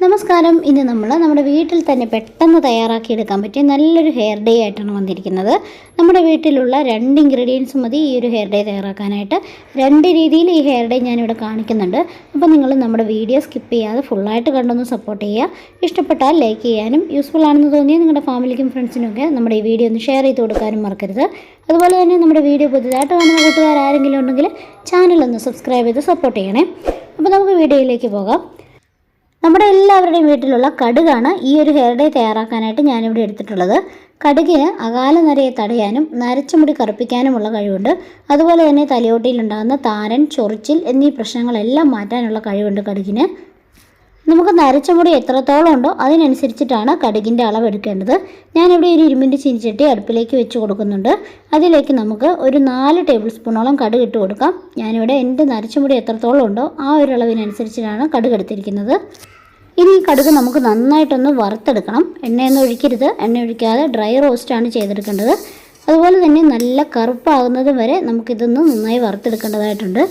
നമസ്കാരം. ഇന്ന് നമ്മൾ നമ്മുടെ വീട്ടിൽ തന്നെ പെട്ടെന്ന് തയ്യാറാക്കിയെടുക്കാൻ പറ്റിയ നല്ലൊരു ഹെയർ ഡേ ആയിട്ടാണ് വന്നിരിക്കുന്നത്. നമ്മുടെ വീട്ടിലുള്ള രണ്ട് ഇൻഗ്രീഡിയൻസ് മതി ഈ ഒരു ഹെയർ ഡേ തയ്യാറാക്കാനായിട്ട്. രണ്ട് രീതിയിൽ ഈ ഹെയർ ഡേ ഞാനിവിടെ കാണിക്കുന്നുണ്ട്. അപ്പോൾ നിങ്ങൾ നമ്മുടെ വീഡിയോ സ്കിപ്പ് ചെയ്യാതെ ഫുള്ളായിട്ട് കണ്ടൊന്ന് സപ്പോർട്ട് ചെയ്യുക. ഇഷ്ടപ്പെട്ടാൽ ലൈക്ക് ചെയ്യാനും യൂസ്ഫുൾ ആണെന്ന് തോന്നിയാൽ നിങ്ങളുടെ ഫാമിലിക്കും ഫ്രണ്ട്സിനും ഒക്കെ നമ്മുടെ ഈ വീഡിയോ ഒന്ന് ഷെയർ ചെയ്ത് കൊടുക്കാനും മറക്കരുത്. അതുപോലെ തന്നെ നമ്മുടെ വീഡിയോ പുതുതായിട്ട് കാണുന്ന കൂട്ടുകാർ ആരെങ്കിലും ഉണ്ടെങ്കിൽ ചാനലൊന്ന് സബ്സ്ക്രൈബ് ചെയ്ത് സപ്പോർട്ട് ചെയ്യണേ. അപ്പോൾ നമുക്ക് വീഡിയോയിലേക്ക് പോകാം. നമ്മുടെ എല്ലാവരുടെയും വീട്ടിലുള്ള കടുകാണ് ഈ ഒരു ഹെയർ ഡേ തയ്യാറാക്കാനായിട്ട് ഞാനിവിടെ എടുത്തിട്ടുള്ളത്. കടുകിന് അകാല നരയെ തടയാനും നരച്ച മുടി കറുപ്പിക്കാനുമുള്ള കഴിവുണ്ട്. അതുപോലെ തന്നെ തലയോട്ടിയിലുണ്ടാകുന്ന താരൻ ചൊറിച്ചിൽ എന്നീ പ്രശ്നങ്ങളെല്ലാം മാറ്റാനുള്ള കഴിവുണ്ട് കടുകിന്. നമുക്ക് നരച്ച മുടി എത്രത്തോളം ഉണ്ടോ അതിനനുസരിച്ചിട്ടാണ് കടുകിന്റെ അളവ് എടുക്കേണ്ടത്. ഞാനിവിടെ ഒരു ഇരുമ്പിന്റെ ചീനിച്ചട്ടി അടുപ്പിലേക്ക് വെച്ച് കൊടുക്കുന്നുണ്ട്. അതിലേക്ക് നമുക്ക് ഒരു നാല് ടേബിൾ സ്പൂണോളം കടുക് ഇട്ട് കൊടുക്കാം. ഞാനിവിടെ എന്റെ നരച്ച മുടി എത്രത്തോളം ഉണ്ടോ ആ ഒരു അളവിനനുസരിച്ചിട്ടാണ് കടുക് എടുത്തിരിക്കുന്നത്. ഇനി ഈ കടുക് നമുക്ക് നന്നായിട്ടൊന്ന് വറുത്തെടുക്കണം. എണ്ണയൊന്നും ഒഴിക്കരുത്. എണ്ണ ഒഴിക്കാതെ ഡ്രൈ റോസ്റ്റാണ് ചെയ്തെടുക്കേണ്ടത്. അതുപോലെ തന്നെ നല്ല കറുപ്പാകുന്നത് വരെ നമുക്കിതൊന്ന് നന്നായി വറുത്തെടുക്കേണ്ടതായിട്ടുണ്ട്.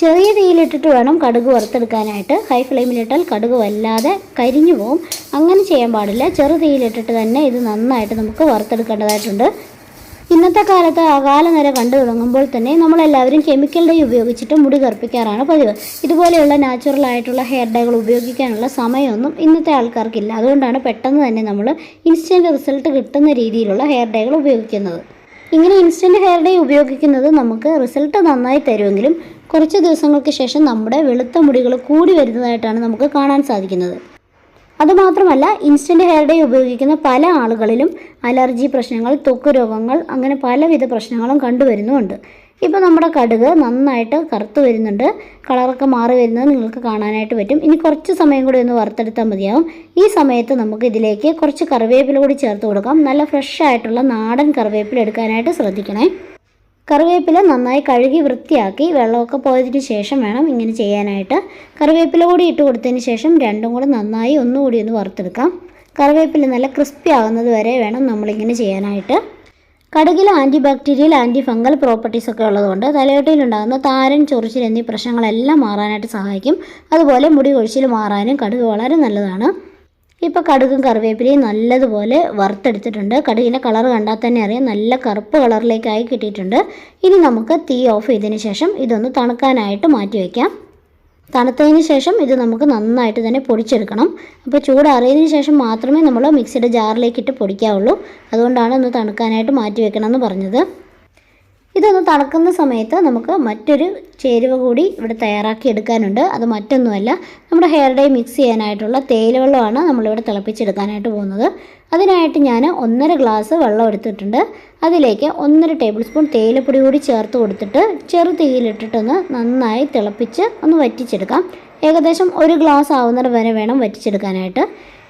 ചെറിയ തീയിലിട്ടിട്ട് വേണം കടുക് വറുത്തെടുക്കാനായിട്ട്. ഹൈ ഫ്ലെയിമിലിട്ടാൽ കടുക് വല്ലാതെ കരിഞ്ഞു പോകും അങ്ങനെ ചെയ്യാൻ പാടില്ല. ചെറു തീയിലിട്ടിട്ട് തന്നെ ഇത് നന്നായിട്ട് നമുക്ക് വറുത്തെടുക്കേണ്ടതായിട്ടുണ്ട്. ഇന്നത്തെ കാലത്ത് അകാല നിര കണ്ടു തുടങ്ങുമ്പോൾ തന്നെ നമ്മളെല്ലാവരും കെമിക്കൽ ഡൈ ഉപയോഗിച്ചിട്ട് മുടി കറുപ്പിക്കാറാണ് പതിവ്. ഇതുപോലെയുള്ള നാച്ചുറൽ ആയിട്ടുള്ള ഹെയർ ഡൈകൾ ഉപയോഗിക്കാനുള്ള സമയമൊന്നും ഇന്നത്തെ ആൾക്കാർക്കില്ല. അതുകൊണ്ടാണ് പെട്ടെന്ന് തന്നെ നമ്മൾ ഇൻസ്റ്റന്റ് റിസൾട്ട് കിട്ടുന്ന രീതിയിലുള്ള ഹെയർ ഡൈകൾ ഉപയോഗിക്കുന്നത്. ഇങ്ങനെ ഇൻസ്റ്റന്റ് ഹെയർ ഡൈ ഉപയോഗിക്കുന്നത് നമുക്ക് റിസൾട്ട് നന്നായി തരുമെങ്കിലും കുറച്ച് ദിവസങ്ങൾക്ക് ശേഷം നമ്മുടെ വെളുത്ത മുടികൾ കൂടി വരുന്നതായിട്ടാണ് നമുക്ക് കാണാൻ സാധിക്കുന്നത്. അതുമാത്രമല്ല ഇൻസ്റ്റന്റ് ഹെയർ ഡേ ഉപയോഗിക്കുന്ന പല ആളുകളിലും അലർജി പ്രശ്നങ്ങൾ തൊക്ക് രോഗങ്ങൾ അങ്ങനെ പലവിധ പ്രശ്നങ്ങളും കണ്ടുവരുന്നുമുണ്ട്. ഇപ്പോൾ നമ്മുടെ കടുക് നന്നായിട്ട് കറുത്ത് വരുന്നുണ്ട്. കളറൊക്കെ മാറി വരുന്നത് നിങ്ങൾക്ക് കാണാനായിട്ട് പറ്റും. ഇനി കുറച്ച് സമയം കൂടി ഒന്ന് വറുത്തെടുത്താൽ മതിയാവും. ഈ സമയത്ത് നമുക്ക് ഇതിലേക്ക് കുറച്ച് കറിവേപ്പില കൂടി ചേർത്ത് കൊടുക്കാം. നല്ല ഫ്രഷ് ആയിട്ടുള്ള നാടൻ കറിവേപ്പില എടുക്കാനായിട്ട് ശ്രദ്ധിക്കണേ. കറിവേപ്പില നന്നായി കഴുകി വൃത്തിയാക്കി വെള്ളമൊക്കെ പോയതിന് ശേഷം വേണം ഇങ്ങനെ ചെയ്യാനായിട്ട്. കറിവേപ്പില കൂടി ഇട്ട് കൊടുത്തതിന് ശേഷം രണ്ടും കൂടെ നന്നായി ഒന്നുകൂടി ഒന്ന് വറുത്തെടുക്കാം. കറിവേപ്പില നല്ല ക്രിസ്പി ആകുന്നത് വരെ വേണം നമ്മളിങ്ങനെ ചെയ്യാനായിട്ട്. കടുകിൽ antibacterial antifungal properties ഒക്കെ ഉള്ളതുകൊണ്ട് തലയോട്ടിയിലുണ്ടാകുന്ന താരൻ ചൊറിച്ചിൽ എന്നീ പ്രശ്നങ്ങളെല്ലാം മാറാനായിട്ട് സഹായിക്കും. അതുപോലെ മുടി കൊഴിച്ചിൽ മാറാനും കടുക് വളരെ നല്ലതാണ്. ഇപ്പോൾ കടുകും കറിവേപ്പിലയും നല്ലതുപോലെ വറുത്തെടുത്തിട്ടുണ്ട്. കടുകിന്റെ കളർ കണ്ടാൽ തന്നെ അറിയാം. നല്ല കറുപ്പ് കളറിലേക്കായി കിട്ടിയിട്ടുണ്ട്. ഇനി നമുക്ക് തീ ഓഫ് ചെയ്തതിന് ശേഷം ഇതൊന്ന് തണുക്കാനായിട്ട് മാറ്റി വയ്ക്കാം തണുത്തതിന് ശേഷം ഇത് നമുക്ക് നന്നായിട്ട് തന്നെ പൊടിച്ചെടുക്കണം. അപ്പോൾ ചൂടാറിയതിന് ശേഷം മാത്രമേ നമ്മൾ മിക്സിയുടെ ജാറിലേക്ക് ഇട്ട് പൊടിക്കാവുള്ളൂ. അതുകൊണ്ടാണ് ഒന്ന് തണുക്കാനായിട്ട് മാറ്റി വെക്കണമെന്ന് പറഞ്ഞത്. ഇതൊന്ന് തണുക്കുന്ന സമയത്ത് നമുക്ക് മറ്റൊരു ചേരുവ കൂടി ഇവിടെ തയ്യാറാക്കി എടുക്കാനുണ്ട്. അത് മറ്റൊന്നുമല്ല നമ്മുടെ ഹെയർ ഡൈ മിക്സ് ചെയ്യാനായിട്ടുള്ള തേയിലവെള്ളമാണ് നമ്മളിവിടെ തിളപ്പിച്ചെടുക്കാനായിട്ട് പോകുന്നത്. അതിനായിട്ട് ഞാൻ ഒന്നര ഗ്ലാസ് വെള്ളം എടുത്തിട്ടുണ്ട്. അതിലേക്ക് ഒന്നര ടേബിൾ സ്പൂൺ തേയിലപ്പൊടി കൂടി ചേർത്ത് കൊടുത്തിട്ട് ചെറു തീയിലിട്ടിട്ടൊന്ന് നന്നായി തിളപ്പിച്ച് ഒന്ന് വറ്റിച്ചെടുക്കാം. ഏകദേശം ഒരു ഗ്ലാസ് ആവുന്നത് വരെ വേണം വറ്റിച്ചെടുക്കാനായിട്ട്.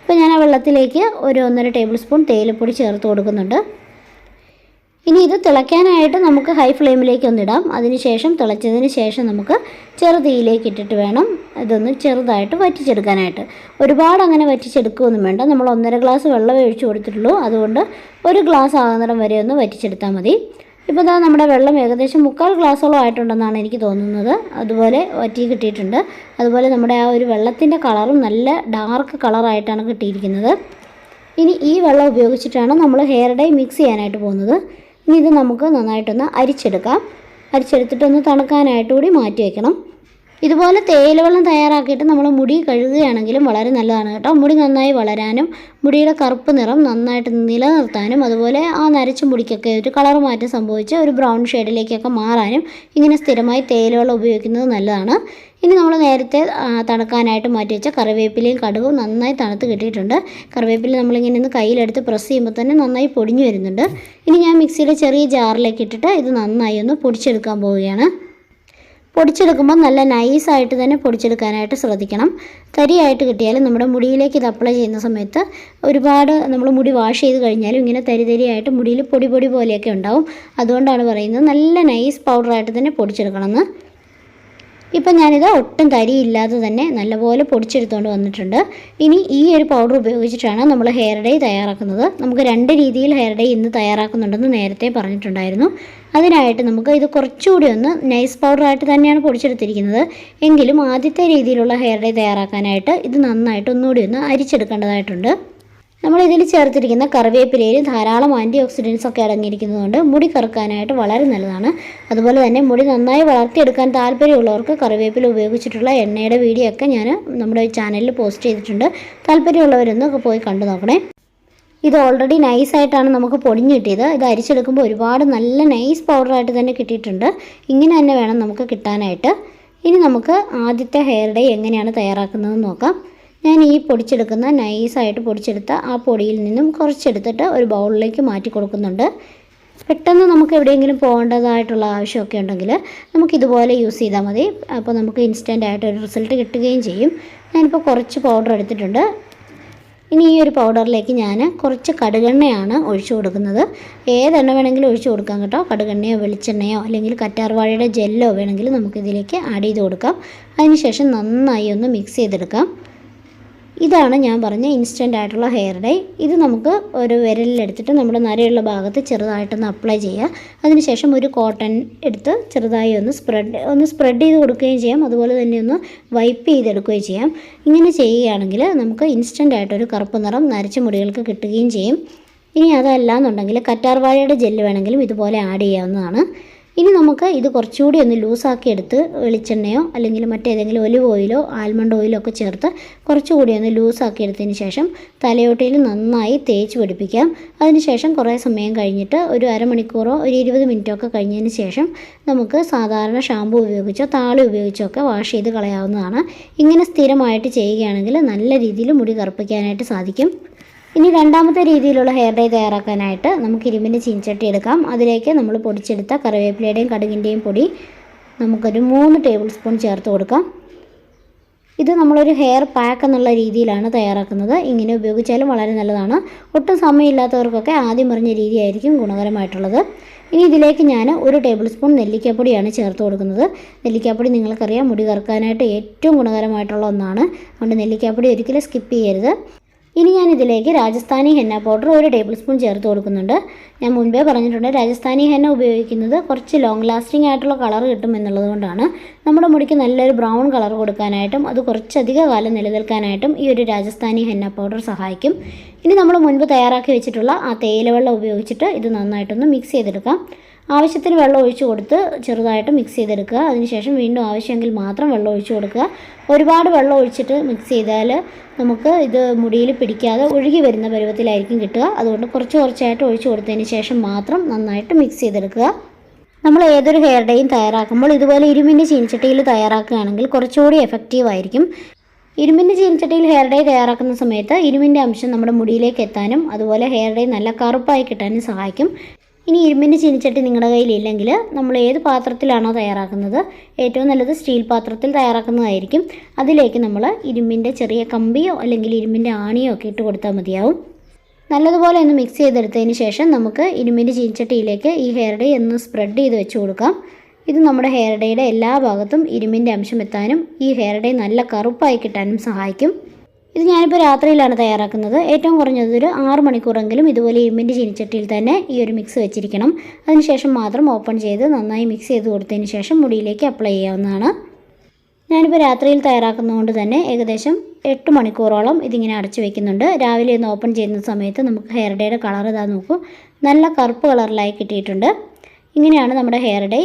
ഇപ്പോൾ ഞാൻ ആ വെള്ളത്തിലേക്ക് ഒരു ഒന്നര ടേബിൾ സ്പൂൺ തേയിലപ്പൊടി ചേർത്ത് കൊടുക്കുന്നുണ്ട്. ഇനി ഇത് തിളയ്ക്കാനായിട്ട് നമുക്ക് ഹൈ ഫ്ലെയിമിലേക്ക് ഒന്നിടാം അതിനുശേഷം തിളച്ചതിന് ശേഷം നമുക്ക് ചെറുതീയിലേക്ക് ഇട്ടിട്ട് വേണം ഇതൊന്ന് ചെറുതായിട്ട് വറ്റിച്ചെടുക്കാനായിട്ട്. ഒരുപാട് അങ്ങനെ വറ്റിച്ചെടുക്കുകയൊന്നും വേണ്ട. നമ്മൾ ഒന്നര ഗ്ലാസ് വെള്ളം ഒഴിച്ചു കൊടുത്തിട്ടുള്ളൂ. അതുകൊണ്ട് ഒരു ഗ്ലാസ് ആകുന്നിടം വരെ ഒന്ന് വറ്റിച്ചെടുത്താൽ മതി. ഇപ്പോൾ ഇതാ നമ്മുടെ വെള്ളം ഏകദേശം മുക്കാൽ ഗ്ലാസോളം ആയിട്ടുണ്ടെന്നാണ് എനിക്ക് തോന്നുന്നത്. അതുപോലെ വറ്റി കിട്ടിയിട്ടുണ്ട്. അതുപോലെ നമ്മുടെ ആ ഒരു വെള്ളത്തിന്റെ കളറും നല്ല ഡാർക്ക് കളറായിട്ടാണ് കിട്ടിയിരിക്കുന്നത്. ഇനി ഈ വെള്ളം ഉപയോഗിച്ചിട്ടാണ് നമ്മൾ ഹെയർ ഡൈ മിക്സ് ചെയ്യാനായിട്ട് പോകുന്നത്. ഇനി ഇത് നമുക്ക് നന്നായിട്ടൊന്ന് അരിച്ചെടുക്കാം. അരിച്ചെടുത്തിട്ടൊന്ന് തണുക്കാനായിട്ട് കൂടി മാറ്റി വയ്ക്കണം ഇതുപോലെ തേയിലവെള്ളം തയ്യാറാക്കിയിട്ട് നമ്മൾ മുടി കഴുകുകയാണെങ്കിലും വളരെ നല്ലതാണ് കേട്ടോ. മുടി നന്നായി വളരാനും മുടിയുടെ കറുപ്പ് നിറം നന്നായിട്ട് നിലനിർത്താനും അതുപോലെ ആ നരച്ച മുടിക്കൊക്കെ ഒരു കളർ മാറ്റം സംഭവിച്ച് ഒരു ബ്രൗൺ ഷെയ്ഡിലേക്കൊക്കെ മാറാനും ഇങ്ങനെ സ്ഥിരമായി തേയിലവെള്ളം ഉപയോഗിക്കുന്നത് നല്ലതാണ്. ഇനി നമ്മൾ നേരത്തെ തണുക്കാനായിട്ട് മാറ്റി വെച്ച കറിവേപ്പിലയും കടുകും നന്നായി തണുത്ത് കിട്ടിയിട്ടുണ്ട്. കറിവേപ്പില നമ്മളിങ്ങനെ ഒന്ന് കയ്യിലെടുത്ത് പ്രസ് ചെയ്യുമ്പോൾ തന്നെ നന്നായി പൊടിഞ്ഞു വരുന്നുണ്ട്. ഇനി ഞാൻ മിക്സിയുടെ ചെറിയ ജാറിലേക്ക് ഇട്ടിട്ട് ഇത് നന്നായി ഒന്ന് പൊടിച്ചെടുക്കാൻ പോവുകയാണ്. പൊടിച്ചെടുക്കുമ്പോൾ നല്ല നൈസായിട്ട് തന്നെ പൊടിച്ചെടുക്കാനായിട്ട് ശ്രദ്ധിക്കണം. തരിയായിട്ട് കിട്ടിയാലും നമ്മുടെ മുടിയിലേക്ക് ഇത് അപ്ലൈ ചെയ്യുന്ന സമയത്ത് ഒരുപാട് നമ്മൾ മുടി വാഷ് ചെയ്ത് കഴിഞ്ഞാലും ഇങ്ങനെ തരി തരിയായിട്ട് മുടിയിൽ പൊടി പൊടി പോലെയൊക്കെ ഉണ്ടാവും. അതുകൊണ്ടാണ് പറയുന്നത് നല്ല നൈസ് പൗഡറായിട്ട് തന്നെ പൊടിച്ചെടുക്കണമെന്ന്. ഇപ്പം ഞാനിത് ഒട്ടും തരിയില്ലാതെ തന്നെ നല്ലപോലെ പൊടിച്ചെടുത്തുകൊണ്ട് വന്നിട്ടുണ്ട്. ഇനി ഈ ഒരു പൗഡർ ഉപയോഗിച്ചിട്ടാണ് നമ്മൾ ഹെയർ ഡേ തയ്യാറാക്കുന്നത്. നമുക്ക് രണ്ട് രീതിയിൽ ഹെയർ ഡേ ഇന്ന് തയ്യാറാക്കുന്നുണ്ടെന്ന് നേരത്തെ പറഞ്ഞിട്ടുണ്ടായിരുന്നു. അതിനായിട്ട് നമുക്ക് ഇത് കുറച്ചുകൂടി ഒന്ന് നൈസ് പൗഡറായിട്ട് തന്നെയാണ് പൊടിച്ചെടുത്തിരിക്കുന്നത്. എങ്കിലും ആദ്യത്തെ രീതിയിലുള്ള ഹെയർ ഡേ തയ്യാറാക്കാനായിട്ട് ഇത് നന്നായിട്ട് ഒന്നുകൂടി ഒന്ന് അരിച്ചെടുക്കേണ്ടതായിട്ടുണ്ട്. നമ്മൾ ഇതിൽ ചേർത്തിരിക്കുന്ന കറിവേപ്പിലയിൽ ധാരാളം ആന്റി ഓക്സിഡൻസ് ഒക്കെ അടങ്ങിയിരിക്കുന്നതുകൊണ്ട് മുടി കറുക്കാനായിട്ട് വളരെ നല്ലതാണ്. അതുപോലെ തന്നെ മുടി നന്നായി വളർത്തിയെടുക്കാൻ താല്പര്യമുള്ളവർക്ക് കറിവേപ്പില ഉപയോഗിച്ചിട്ടുള്ള എണ്ണയുടെ വീഡിയോ ഒക്കെ ഞാൻ നമ്മുടെ ചാനലിൽ പോസ്റ്റ് ചെയ്തിട്ടുണ്ട്. താല്പര്യമുള്ളവരൊന്ന് പോയി കണ്ടു നോക്കണേ. ഇത് ഓൾറെഡി നൈസായിട്ടാണ് നമുക്ക് പൊടിഞ്ഞ് കിട്ടിയത്. ഇത് അരിച്ചെടുക്കുമ്പോൾ ഒരുപാട് നല്ല നൈസ് പൗഡറായിട്ട് തന്നെ കിട്ടിയിട്ടുണ്ട്. ഇങ്ങനെ തന്നെ വേണം നമുക്ക് കിട്ടാനായിട്ട്. ഇനി നമുക്ക് ആദ്യത്തെ ഹെയർ ഡേ എങ്ങനെയാണ് തയ്യാറാക്കുന്നതെന്ന് നോക്കാം. ഞാൻ ഈ പൊടിച്ചെടുക്കുന്ന നൈസായിട്ട് പൊടിച്ചെടുത്ത ആ പൊടിയിൽ നിന്നും കുറച്ചെടുത്തിട്ട് ഒരു ബൗളിലേക്ക് മാറ്റി കൊടുക്കുന്നുണ്ട്. പെട്ടെന്ന് നമുക്ക് എവിടെയെങ്കിലും പോകേണ്ടതായിട്ടുള്ള ആവശ്യമൊക്കെ ഉണ്ടെങ്കിൽ നമുക്കിതുപോലെ യൂസ് ചെയ്താൽ മതി. അപ്പോൾ നമുക്ക് ഇൻസ്റ്റന്റ് ആയിട്ട് ഒരു റിസൾട്ട് കിട്ടുകയും ചെയ്യും. ഞാനിപ്പോൾ കുറച്ച് പൗഡർ എടുത്തിട്ടുണ്ട്. ഇനി ഈ ഒരു പൗഡറിലേക്ക് ഞാൻ കുറച്ച് കടുകെണ്ണയാണ് ഒഴിച്ചു കൊടുക്കുന്നത്. ഏതെണ്ണ വേണമെങ്കിലും ഒഴിച്ചു കൊടുക്കാം കേട്ടോ. കടുകെണ്ണയോ വെളിച്ചെണ്ണയോ അല്ലെങ്കിൽ കറ്റാർവാഴയുടെ ജെല്ലോ വേണമെങ്കിൽ നമുക്കിതിലേക്ക് ആഡ് ചെയ്ത് കൊടുക്കാം. അതിനുശേഷം നന്നായി ഒന്ന് മിക്സ് ചെയ്തെടുക്കാം. ഇതാണ് ഞാൻ പറഞ്ഞ ഇൻസ്റ്റന്റ് ആയിട്ടുള്ള ഹെയർ ഡൈ ഇത് നമുക്ക് ഒരു വിരലിലെടുത്തിട്ട് നമ്മുടെ നരയുള്ള ഭാഗത്ത് ചെറുതായിട്ടൊന്ന് അപ്ലൈ ചെയ്യുക. അതിനുശേഷം ഒരു കോട്ടൺ എടുത്ത് ചെറുതായി ഒന്ന് സ്പ്രെഡ് ഒന്ന് സ്പ്രെഡ് ചെയ്ത് കൊടുക്കുകയും ചെയ്യാം. അതുപോലെ തന്നെ ഒന്ന് വൈപ്പ് ചെയ്തെടുക്കുകയും ചെയ്യാം. ഇങ്ങനെ ചെയ്യുകയാണെങ്കിൽ നമുക്ക് ഇൻസ്റ്റന്റ് ആയിട്ടൊരു കറുപ്പ് നിറം നരച്ച മുടികൾക്ക് കിട്ടുകയും ചെയ്യും. ഇനി അതല്ല എന്നുണ്ടെങ്കിൽ കറ്റാർവാഴയുടെ ജെല്ല് വേണമെങ്കിലും ഇതുപോലെ ആഡ് ചെയ്യാവുന്നതാണ്. ഇനി നമുക്ക് ഇത് കുറച്ചുകൂടി ഒന്ന് ലൂസാക്കി എടുത്ത് വെളിച്ചെണ്ണയോ അല്ലെങ്കിൽ മറ്റേതെങ്കിലും ഒലിവ് ഓയിലോ ആൽമണ്ട് ഓയിലോ ഒക്കെ ചേർത്ത് കുറച്ചുകൂടി ഒന്ന് ലൂസാക്കി എടുത്തതിന് ശേഷം തലയോട്ടിയിൽ നന്നായി തേച്ച് പിടിപ്പിക്കാം. അതിനുശേഷം കുറേ സമയം കഴിഞ്ഞിട്ട് ഒരു അരമണിക്കൂറോ ഒരു ഇരുപത് മിനിറ്റോ ഒക്കെ കഴിഞ്ഞതിന് ശേഷം നമുക്ക് സാധാരണ ഷാമ്പു ഉപയോഗിച്ചോ താളി ഉപയോഗിച്ചോ ഒക്കെ വാഷ് ചെയ്ത് കളയാവുന്നതാണ്. ഇങ്ങനെ സ്ഥിരമായിട്ട് ചെയ്യുകയാണെങ്കിൽ നല്ല രീതിയിൽ മുടി കറുപ്പിക്കാനായിട്ട് സാധിക്കും. ഇനി രണ്ടാമത്തെ രീതിയിലുള്ള ഹെയർ ഡൈ തയ്യാറാക്കാനായിട്ട് നമുക്ക് ഇരുമ്പിന്റെ ചീൻചട്ടി എടുക്കാം. അതിലേക്ക് നമ്മൾ പൊടിച്ചെടുത്ത കറിവേപ്പിലയുടെയും കടുകിന്റെയും പൊടി നമുക്കൊരു മൂന്ന് ടേബിൾ സ്പൂൺ ചേർത്ത് കൊടുക്കാം. ഇത് നമ്മളൊരു ഹെയർ പാക്ക് എന്നുള്ള രീതിയിലാണ് തയ്യാറാക്കുന്നത്. ഇങ്ങനെ ഉപയോഗിച്ചാലും വളരെ നല്ലതാണ്. ഒട്ടും സമയമില്ലാത്തവർക്കൊക്കെ ആദ്യം പറഞ്ഞ രീതിയായിരിക്കും ഗുണകരമായിട്ടുള്ളത്. ഇനി ഇതിലേക്ക് ഞാൻ ഒരു ടേബിൾ സ്പൂൺ നെല്ലിക്കാപ്പൊടിയാണ് ചേർത്ത് കൊടുക്കുന്നത്. നെല്ലിക്കാപ്പൊടി നിങ്ങൾക്കറിയാം മുടി കറക്കാനായിട്ട് ഏറ്റവും ഗുണകരമായിട്ടുള്ള ഒന്നാണ്. അതുകൊണ്ട് നെല്ലിക്കാപ്പൊടി ഒരിക്കലും സ്കിപ്പ് ചെയ്യരുത്. ഇനി ഞാൻ ഇതിലേക്ക് രാജസ്ഥാനി ഹെന്ന പൗഡർ ഒരു ടേബിൾ സ്പൂൺ ചേർത്ത് കൊടുക്കുന്നുണ്ട്. ഞാൻ മുൻപേ പറഞ്ഞിട്ടുണ്ട് രാജസ്ഥാനി ഹെന്ന ഉപയോഗിക്കുന്നത് കുറച്ച് ലോങ് ലാസ്റ്റിംഗ് ആയിട്ടുള്ള കളർ കിട്ടും എന്നുള്ളത് കൊണ്ടാണ്. നമ്മുടെ മുടിക്ക് നല്ലൊരു ബ്രൗൺ കളർ കൊടുക്കാനായിട്ടും അത് കുറച്ചധിക കാലം നിലനിൽക്കാനായിട്ടും ഈ ഒരു രാജസ്ഥാനി ഹെന്ന പൗഡർ സഹായിക്കും. ഇനി നമ്മൾ മുൻപ് തയ്യാറാക്കി വെച്ചിട്ടുള്ള ആ തേയില വെള്ളം ഉപയോഗിച്ചിട്ട് ഇത് നന്നായിട്ടൊന്ന് മിക്സ് ചെയ്തെടുക്കാം. ആവശ്യത്തിന് വെള്ളം ഒഴിച്ചു കൊടുത്ത് ചെറുതായിട്ട് മിക്സ് ചെയ്തെടുക്കുക. അതിനുശേഷം വീണ്ടും ആവശ്യമെങ്കിൽ മാത്രം വെള്ളം ഒഴിച്ചു കൊടുക്കുക. ഒരുപാട് വെള്ളം ഒഴിച്ചിട്ട് മിക്സ് ചെയ്താൽ നമുക്ക് ഇത് മുടിയിൽ പിടിക്കാതെ ഒഴുകി വരുന്ന പരുവത്തിലായിരിക്കും കിട്ടുക. അതുകൊണ്ട് കുറച്ച് കുറച്ചായിട്ട് ഒഴിച്ചു കൊടുത്തതിന് ശേഷം മാത്രം നന്നായിട്ട് മിക്സ് ചെയ്തെടുക്കുക. നമ്മൾ ഏതൊരു ഹെയർ ഡേയും തയ്യാറാക്കുമ്പോൾ ഇതുപോലെ ഇരുമിന്റെ ചീനിച്ചട്ടിയിൽ തയ്യാറാക്കുകയാണെങ്കിൽ കുറച്ചുകൂടി എഫക്റ്റീവ് ആയിരിക്കും. ഇരുമ്പിന്റെ ചീനിച്ചട്ടിയിൽ ഹെയർ ഡൈ തയ്യാറാക്കുന്ന സമയത്ത് ഇരുമ്പിന്റെ അംശം നമ്മുടെ മുടിയിലേക്ക് എത്താനും അതുപോലെ ഹെയർ ഡൈ നല്ല കറുപ്പായി കിട്ടാനും സഹായിക്കും. ഇനി ഇരുമ്പിന്റെ ചീനിച്ചട്ടി നിങ്ങളുടെ കയ്യിലില്ലെങ്കിൽ നമ്മൾ ഏത് പാത്രത്തിലാണോ തയ്യാറാക്കുന്നത്? ഏറ്റവും നല്ലത് സ്റ്റീൽ പാത്രത്തിൽ തയ്യാറാക്കുന്നതായിരിക്കും. അതിലേക്ക് നമ്മൾ ഇരുമ്പിന്റെ ചെറിയ കമ്പിയോ അല്ലെങ്കിൽ ഇരുമ്പിന്റെ ആണിയോ ഒക്കെ ഇട്ട് കൊടുത്താൽ മതിയാവും. നല്ലതുപോലെ ഒന്ന് മിക്സ് ചെയ്തെടുത്തതിന് ശേഷം നമുക്ക് ഇരുമ്പിന്റെ ചീനിച്ചട്ടിയിലേക്ക് ഈ ഹെയർ ഡേ ഒന്ന് സ്പ്രെഡ് ചെയ്ത് വെച്ച് കൊടുക്കാം. ഇത് നമ്മുടെ ഹെയർ ഡേയുടെ എല്ലാ ഭാഗത്തും ഇരുമ്പിന്റെ അംശം എത്താനും ഈ ഹെയർ ഡേ നല്ല കറുപ്പായി കിട്ടാനും സഹായിക്കും. ഇത് ഞാനിപ്പോൾ രാത്രിയിലാണ് തയ്യാറാക്കുന്നത്. ഏറ്റവും കുറഞ്ഞത് ഒരു ആറ് മണിക്കൂറെങ്കിലും ഇതുപോലെ ഇരുമ്പിന്റെ ചീനിച്ചട്ടിയിൽ തന്നെ ഈ ഒരു മിക്സ് വെച്ചിരിക്കണം. അതിനുശേഷം മാത്രം ഓപ്പൺ ചെയ്ത് നന്നായി മിക്സ് ചെയ്ത് കൊടുത്തതിന് ശേഷം മുടിയിലേക്ക് അപ്ലൈ ചെയ്യാവുന്നതാണ്. ഞാനിപ്പോൾ രാത്രിയിൽ തയ്യാറാക്കുന്നതുകൊണ്ട് തന്നെ ഏകദേശം എട്ട് മണിക്കൂറോളം ഇതിങ്ങനെ അടച്ചു വെക്കുന്നുണ്ട്. രാവിലെ ഒന്ന് ഓപ്പൺ ചെയ്യുന്ന സമയത്ത് നമുക്ക് ഹെയർ ഡേയുടെ കളർ ഇതാ നോക്കൂ. നല്ല കറുപ്പ് കളറിലായി കിട്ടിയിട്ടുണ്ട്. ഇങ്ങനെയാണ് നമ്മുടെ ഹെയർ ഡേ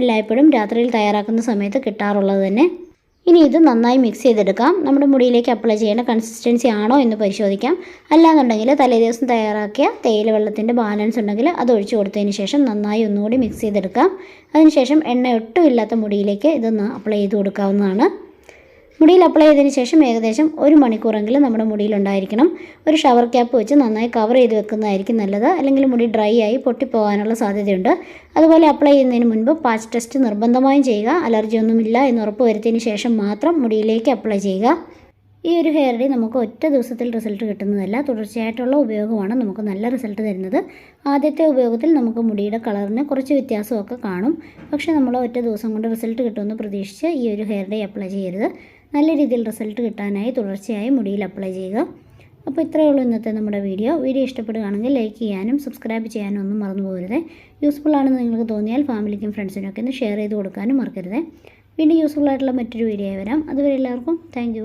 എല്ലായ്പ്പോഴും രാത്രിയിൽ തയ്യാറാക്കുന്ന സമയത്ത് കിട്ടാറുള്ളത് തന്നെ. ഇനി ഇത് നന്നായി മിക്സ് ചെയ്തെടുക്കാം. നമ്മുടെ മുടിയിലേക്ക് അപ്ലൈ ചെയ്യേണ്ട കൺസിസ്റ്റൻസി ആണോ എന്ന് പരിശോധിക്കാം. അല്ലാന്നുണ്ടെങ്കിൽ തലേദിവസം തയ്യാറാക്കിയ തേയില വെള്ളത്തിന്റെ ബാലൻസ് ഉണ്ടെങ്കിൽ അത് ഒഴിച്ചു കൊടുത്തതിന് ശേഷം നന്നായി ഒന്നുകൂടി മിക്സ് ചെയ്തെടുക്കാം. അതിനുശേഷം എണ്ണ ഒട്ടും ഇല്ലാത്ത മുടിയിലേക്ക് ഇതൊന്ന് അപ്ലൈ ചെയ്ത് കൊടുക്കാവുന്നതാണ്. മുടിയിൽ അപ്ലൈ ചെയ്തതിന് ശേഷം ഏകദേശം ഒരു മണിക്കൂറെങ്കിലും നമ്മുടെ മുടിയിലുണ്ടായിരിക്കണം. ഒരു ഷവർ ക്യാപ്പ് വെച്ച് നന്നായി കവർ ചെയ്ത് വെക്കുന്നതായിരിക്കും നല്ലത്. അല്ലെങ്കിൽ മുടി ഡ്രൈ ആയി പൊട്ടിപ്പോകാനുള്ള സാധ്യതയുണ്ട്. അതുപോലെ അപ്ലൈ ചെയ്യുന്നതിന് മുൻപ് പാച്ച് ടെസ്റ്റ് നിർബന്ധമായും ചെയ്യുക. അലർജി ഒന്നുമില്ല എന്ന് ഉറപ്പ് വരുത്തിയതിന് ശേഷം മാത്രം മുടിയിലേക്ക് അപ്ലൈ ചെയ്യുക. ഈ ഒരു ഹെയർ ഡേ നമുക്ക് ഒറ്റ ദിവസത്തിൽ റിസൾട്ട് കിട്ടുന്നതല്ല. തുടർച്ചയായിട്ടുള്ള ഉപയോഗമാണ് നമുക്ക് നല്ല റിസൾട്ട് തരുന്നത്. ആദ്യത്തെ ഉപയോഗത്തിൽ നമുക്ക് മുടിയുടെ കളറിന് കുറച്ച് വ്യത്യാസമൊക്കെ കാണും. പക്ഷേ നമ്മൾ ഒറ്റ ദിവസം കൊണ്ട് റിസൾട്ട് കിട്ടുമെന്ന് പ്രതീക്ഷിച്ച് ഈ ഒരു ഹെയർ ഡേ അപ്ലൈ ചെയ്യരുത്. നല്ല രീതിയിൽ റിസൾട്ട് കിട്ടാനായി തുടർച്ചയായി മുടിയിൽ അപ്ലൈ ചെയ്യുക. അപ്പോൾ ഇത്രയേ ഉള്ളൂ ഇന്നത്തെ നമ്മുടെ വീഡിയോ. വീഡിയോ ഇഷ്ടപ്പെടുകയാണെങ്കിൽ ലൈക്ക് ചെയ്യാനും സബ്സ്ക്രൈബ് ചെയ്യാനും ഒന്നും മറന്നു പോകരുത്. യൂസ്ഫുൾ ആണെന്ന് നിങ്ങൾക്ക് തോന്നിയാൽ ഫാമിലിക്കും ഫ്രണ്ട്സിനും ഒക്കെ ഒന്ന് ഷെയർ ചെയ്ത് കൊടുക്കാനും മറക്കരുത്. വീണ്ടും യൂസ്ഫുൾ ആയിട്ടുള്ള മറ്റൊരു വീഡിയോ വരാം. അതുവരെ എല്ലാവർക്കും താങ്ക്